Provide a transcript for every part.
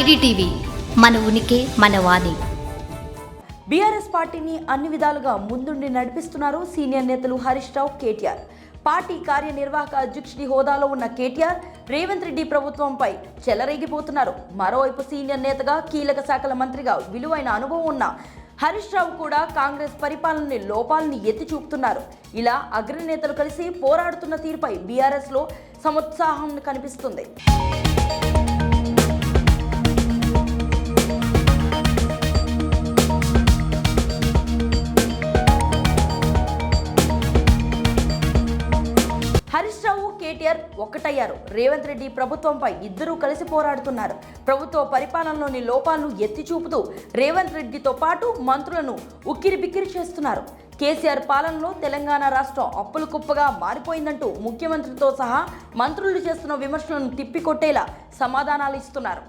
IDTV మన ఉనికి మన వాణి. బీఆర్ఎస్ పార్టీని అన్ని విధాలుగా ముందుండి నడిపిస్తున్నారు సీనియర్ నేతలు హరీష్ రావు కేటీఆర్. పార్టీ కార్యనిర్వాహక అధ్యక్షుడి హోదాలో ఉన్న కేటీఆర్ రేవంత్ రెడ్డి ప్రభుత్వంపై చెలరేగిపోతున్నారు. మరోవైపు సీనియర్ నేతగా కీలక శాఖల మంత్రిగా విలువైన అనుభవం ఉన్న హరీష్ రావు కూడా కాంగ్రెస్ పరిపాలనని లోపాలని ఎత్తి చూపుతున్నారు. ఇలా అగ్రనేతలు కలిసి పోరాడుతున్న తీరుపై బీఆర్ఎస్లో సముత్సాహం కనిపిస్తుంది. హరీష్ రావు కేటీఆర్ ఒక్కటయ్యారు రేవంత్ రెడ్డి ప్రభుత్వంపై ఇద్దరూ కలిసి పోరాడుతున్నారు. ప్రభుత్వ పరిపాలనలోని లోపాలను ఎత్తి చూపుతూ రేవంత్ రెడ్డితో పాటు మంత్రులను ఉక్కిరి బిక్కిరి చేస్తున్నారు. కేసీఆర్ పాలనలో తెలంగాణ రాష్ట్రం అప్పులు కుప్పగా మారిపోయిందంటూ ముఖ్యమంత్రితో సహా మంత్రులు చేస్తున్న విమర్శలను తిప్పికొట్టేలా సమాధానాలు ఇస్తున్నారు.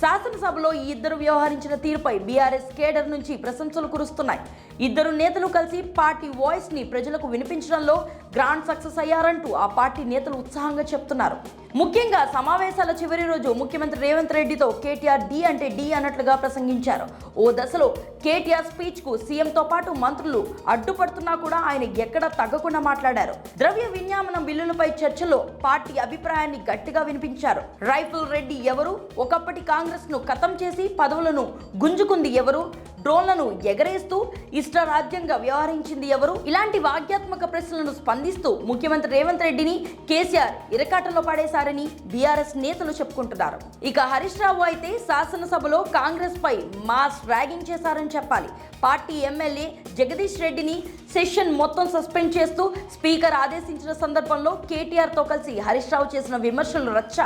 శాసనసభలో ఈ ఇద్దరు వ్యవహరించిన తీరుపై బీఆర్ఎస్ కేడర్ నుంచి ప్రశంసలు కురుస్తున్నాయి. ఇద్దరు నేతలు కలిసి పార్టీ వాయిస్ని ప్రజలకు వినిపించడంలో గ్రాండ్ సక్సెస్ అయ్యారంటూ ఆ పార్టీ నేతలు ఉత్సాహంగా చెప్తున్నారు. ముఖ్యంగా సమావేశాల చివరి రోజు ముఖ్యమంత్రి రేవంత్ రెడ్డితో కేటీఆర్ డి అంటే డి అన్నట్లుగా ప్రసంగించారు. ఓ దశలో కేటీఆర్ స్పీచ్కు సీఎంతో పాటు మంత్రులు అడ్డుపడుతున్నా కూడా ఆయన ఎక్కడ తగ్గకుండా మాట్లాడారు. ద్రవ్య వినియామనం బిల్లులపై చర్చలో పార్టీ అభిప్రాయాన్ని గట్టిగా వినిపించారు. రైఫుల్ రెడ్డి ఎవరు? ఒకప్పటి కాంగ్రెస్ను ఖతం చేసి పదవులను గుంజుకుంది ఎవరు? డ్రోన్లను ఎగరేస్తూ ఇష్టరాజ్యంగా వ్యవహరించింది ఎవరు? ఇలాంటి వాగ్యాత్మక ప్రశ్నలను స్పందిస్తూ ముఖ్యమంత్రి రేవంత్ రెడ్డిని కేసీఆర్ ఇరకాటంలో పడేశారని బీఆర్ఎస్ నేతలు చెప్పుకుంటున్నారు. ఇక హరీష్ రావు అయితే శాసనసభలో కాంగ్రెస్ పై మాస్ ర్యాగింగ్ చేశారని చెప్పాలి. పార్టీ ఎమ్మెల్యే జగదీష్ రెడ్డిని సెషన్ మొత్తం సస్పెండ్ చేస్తూ స్పీకర్ ఆదేశించిన సందర్భంలో కేటీఆర్తో కలిసి హరీష్ రావు చేసిన విమర్శలు రచ్చ.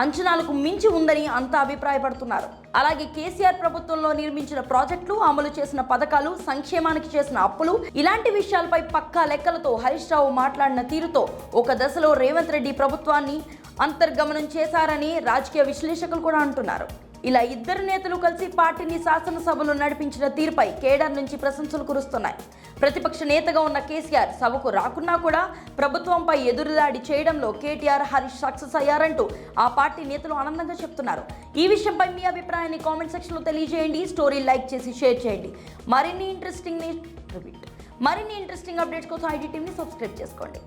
అంచనాలకు మించి ఉందని అంతా అభిప్రాయపడుతున్నారు. అలాగే కేసీఆర్ ప్రభుత్వంలో నిర్మించిన ప్రాజెక్టులు అమలు చేసిన పథకాలు సంక్షేమానికి చేసిన అప్పులు ఇలాంటి విషయాలపై పక్కా లెక్కలతో హరీష్ రావు మాట్లాడిన తీరుతో ఒక దశలో రేవంత్ రెడ్డి ప్రభుత్వాన్ని అంతర్గమనం చేశారని రాజకీయ విశ్లేషకులు కూడా అంటున్నారు. ఇలా ఇద్దరు నేతలు కలిసి పార్టీని శాసనసభలో నడిపించిన తీరుపై కేడర్ నుంచి ప్రశంసలు కురుస్తున్నాయి. ప్రతిపక్ష నేతగా ఉన్న కేసీఆర్ సభకు రాకున్నా కూడా ప్రభుత్వంపై ఎదురుదాడి చేయడంలో కేటీఆర్ హరీష్ సక్సెస్ అయ్యారంటూ ఆ పార్టీ నేతలు ఆనందంగా చెప్తున్నారు. ఈ విషయంపై మీ అభిప్రాయాన్ని కామెంట్ సెక్షన్లో తెలియజేయండి. స్టోరీ లైక్ చేసి షేర్ చేయండి. మరిన్ని ఇంట్రెస్టింగ్ మరిన్ని ఇంట్రెస్టింగ్ అప్డేట్స్ కోసం ఐడి టీమ్ని సబ్స్క్రైబ్ చేసుకోండి.